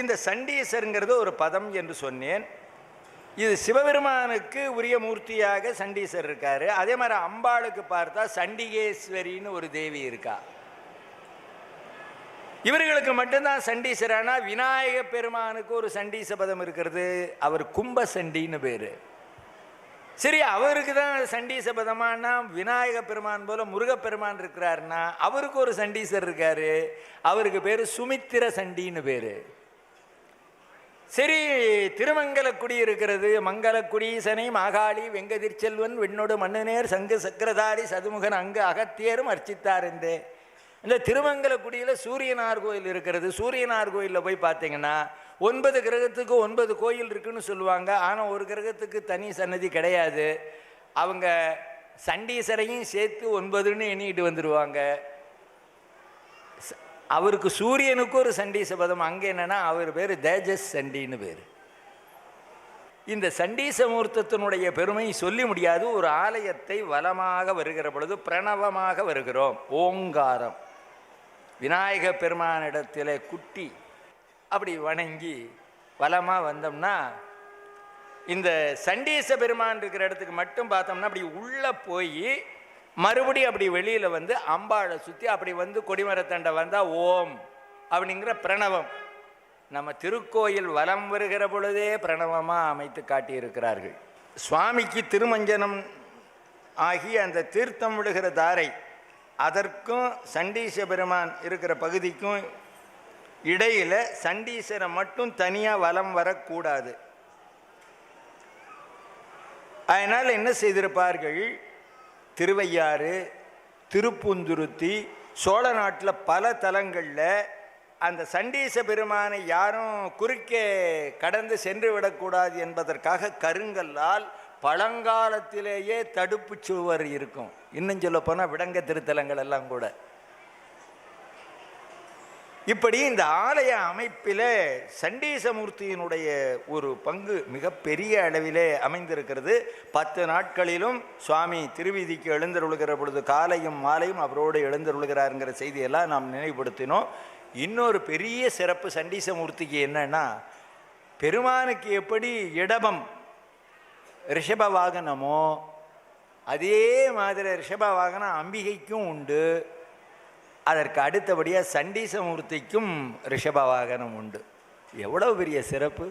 இந்த சண்டீசருங்கிறது ஒரு பதம் என்று சொன்னேன். இது சிவபெருமானுக்கு உரிய மூர்த்தியாக சண்டீசர் இருக்கார். அதே மாதிரி அம்பாளுக்கு பார்த்தா சண்டிகேஸ்வரின்னு ஒரு தேவி இருக்கா. இவர்களுக்கு மட்டும்தான் சண்டீசரானா விநாயக பெருமானுக்கு ஒரு சண்டீச பதம் இருக்கிறது. அவர் கும்ப சண்டின்னு பேர். சரி அவருக்கு தான் சண்டீச பதமானா விநாயக பெருமான் போல முருகப்பெருமான் இருக்கிறாருன்னா அவருக்கு ஒரு சண்டீசர் இருக்காரு. அவருக்கு பேர் சுமித்திர சண்டின்னு பேர். சரி திருமங்கலக்குடி இருக்கிறது மங்களக்குடீசனை மாகாளி வெங்கதிர் செல்வன் வெண்ணொடு மண்ணுநேர் சங்கு சக்கரதாரி சதுமுகன் அங்கு அகத்தியரும் அர்ச்சித்தார் என்றே. இந்த திருமங்கலக்குடியில் சூரியனார் கோயில் இருக்கிறது. சூரியனார் கோயிலில் போய் பார்த்தீங்கன்னா ஒன்பது கிரகத்துக்கு ஒன்பது கோயில் இருக்குன்னு சொல்லுவாங்க. ஆனால் ஒரு கிரகத்துக்கு தனி சன்னதி கிடையாது. அவங்க சண்டீசரையும் சேர்த்து ஒன்பதுன்னு எண்ணிட்டு வந்துடுவாங்க அவருக்கு சூரியனுக்கு ஒரு சண்டீச பதம். அங்கே என்னன்னா அவர் பேர் தேஜஸ் சண்டின்னு பேர். இந்த சண்டீச மூர்த்தத்தினுடைய பெருமை சொல்லி முடியாது. ஒரு ஆலயத்தை வலமாக வருகிற பொழுது பிரணவமாக வருகிறோம். ஓங்காரம். விநாயக பெருமானிடத்தில் குட்டி அப்படி வணங்கி வலமாக வந்தோம்னா இந்த சண்டீச பெருமான் இருக்கிற இடத்துக்கு மட்டும் பார்த்தோம்னா அப்படி உள்ளே போய் மறுபடியும் அப்படி வெளியில் வந்து அம்பாளை சுற்றி அப்படி வந்து கொடிமரத்தண்டை வந்தால் ஓம் அப்படிங்கிற பிரணவம். நம்ம திருக்கோயில் வலம் வருகிற பொழுதே பிரணவமாக அமைத்து காட்டியிருக்கிறார்கள். சுவாமிக்கு திருமஞ்சனம் ஆகி அந்த தீர்த்தம் விடுகிற தாரை அதற்கும் சண்டீச பெருமான் இருக்கிற பகுதிக்கும் இடையில் சண்டீசரை மட்டும் தனியாக வலம் வரக்கூடாது. அதனால் என்ன செய்திருப்பார்கள்? திருவையாறு திருப்புந்துருத்தி சோழ நாட்டில் பல தலங்களில் அந்த சண்டீச பெருமானை யாரும் குறுக்கே கடந்து சென்று விடக்கூடாது என்பதற்காக கருங்கல்லால் பழங்காலத்திலேயே தடுப்புச் சுவர் இருக்கும். இன்னும் சொல்ல போனால் விடங்க திருத்தலங்கள் எல்லாம் கூட. இப்படி இந்த ஆலய அமைப்பில் சண்டீசமூர்த்தியினுடைய ஒரு பங்கு மிகப்பெரிய அளவிலே அமைந்திருக்கிறது. பத்து நாட்களிலும் சுவாமி திருவீதிக்கு எழுந்தருளுகிற பொழுது காலையும் மாலையும் அவரோடு எழுந்தருளுகிறாருங்கிற செய்தியெல்லாம் நாம் நினைவுபடுத்தினோம். இன்னொரு பெரிய சிறப்பு சண்டீசமூர்த்திக்கு என்னன்னா பெருமானுக்கு எப்படி இடபம் ரிஷப வாகனமோ அதே மாதிரி ரிஷப வாகனம் அம்பிகைக்கும் உண்டு. அதற்கு அடுத்தபடியாக சண்டீசமூர்த்திக்கும் ரிஷப வாகனம் உண்டு. எவ்வளவு பெரிய சிறப்பு?